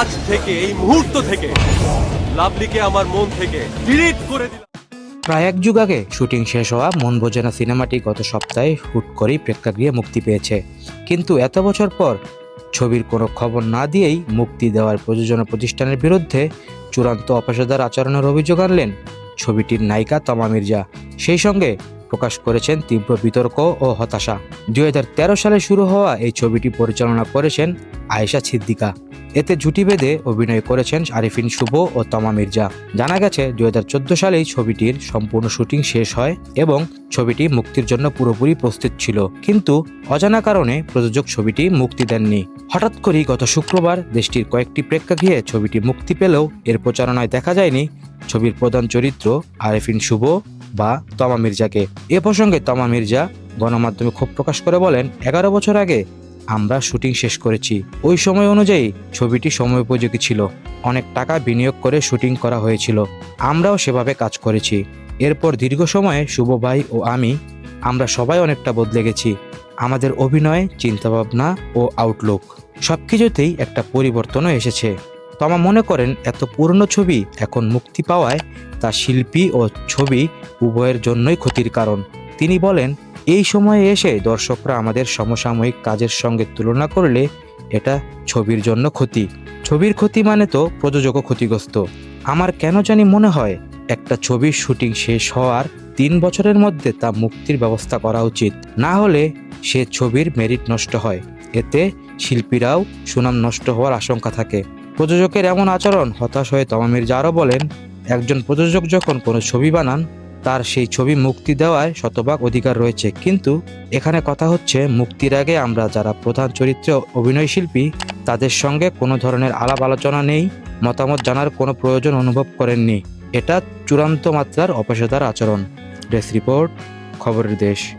আজ থেকে, এই মুহূর্ত থেকে লাভলিকে আমার মন থেকে ডিলিট করে দিলাম। প্রায় এক যুগ আগে শুটিং শেষ হওয়া মন বোঝেনা সিনেমাটি গত সপ্তাহে হুট করেই প্রেক্ষাগৃহে মুক্তি পেয়েছে। কিন্তু এত বছর পর ছবির কোনো খবর না দিয়েই মুক্তি দেওয়ার প্রযোজনা প্রতিষ্ঠানের বিরুদ্ধে চূড়ান্ত অপেশাদার আচরণের অভিযোগ আনলেন ছবিটির নায়িকা তমা মির্জা। সেই সঙ্গে প্রকাশ করেছেন তীব্র বিতর্ক ও হতাশা। দুই সালে শুরু হওয়া এই ছবিটি পরিচালনা করেছেন আয়েশা সিদ্দিকা। এতে জুটি বেঁধে অভিনয় করেছেন আরিফিন শুভ ও তমা মির্জা। জানা গেছে, দুই সালেই ছবিটির সম্পূর্ণ শুটিং শেষ হয় এবং ছবিটি মুক্তির জন্য পুরোপুরি প্রস্তুত ছিল। কিন্তু অজানা কারণে প্রযোজক ছবিটি মুক্তি দেননি। হঠাৎ করেই গত শুক্রবার দেশটির কয়েকটি প্রেক্ষাগৃহে ছবিটি মুক্তি পেলেও এর প্রচারণায় দেখা যায়নি ছবির প্রধান চরিত্র আরেফিন শুভ বা তমা মির্জাকে। এ প্রসঙ্গে তমা মির্জা গণমাধ্যমে ক্ষোভ প্রকাশ করে বলেন, এগারো বছর আগে আমরা শুটিং শেষ করেছি। ওই সময় অনুযায়ী ছবিটি সময় উপযোগী ছিল। অনেক টাকা বিনিয়োগ করে শুটিং করা হয়েছিল। আমরাও সেভাবে কাজ করেছি। এরপর দীর্ঘ সময়ে শুভ ভাই ও আমি, আমরা সবাই অনেকটা বদলে গেছি। আমাদের অভিনয়, চিন্তাভাবনা ও আউটলুক সব কিছুতেই একটা পরিবর্তনও এসেছে। তমা মনে করেন, এত পুরনো ছবি এখন মুক্তি পাওয়ায় তা শিল্পী ও ছবি উভয়ের জন্যই ক্ষতির কারণ। তিনি বলেন, এই সময়ে এসে দর্শকরা আমাদের সমসাময়িক কাজের সঙ্গে তুলনা করলে এটা ছবির জন্য ক্ষতি। ছবির ক্ষতি মানে তো প্রযোজকও ক্ষতিগ্রস্ত। আমার কেন জানি মনে হয়, একটা ছবির শুটিং শেষ হওয়ার তিন বছরের মধ্যে তা মুক্তির ব্যবস্থা করা উচিত। না হলে সে ছবির মেরিট নষ্ট হয়। এতে শিল্পীরাও সুনাম নষ্ট হওয়ার আশঙ্কা থাকে। প্রযোজকের এমন আচরণ হতাশ হয়ে তমা মির্জা আরও বলেন, একজন প্রযোজক যখন কোনো ছবি বানান তার সেই ছবি মুক্তি দেওয়ায় শতভাগ অধিকার রয়েছে। কিন্তু এখানে কথা হচ্ছে, মুক্তির আগে আমরা যারা প্রধান চরিত্রে অভিনয় শিল্পী, তাদের সঙ্গে কোনো ধরনের আলাপ আলোচনা নেই, মতামত জানার কোনো প্রয়োজন অনুভব করেননি। এটা চূড়ান্ত মাত্রার অপেশাদার আচরণ। ডেস্ক রিপোর্ট, খবরের দেশ।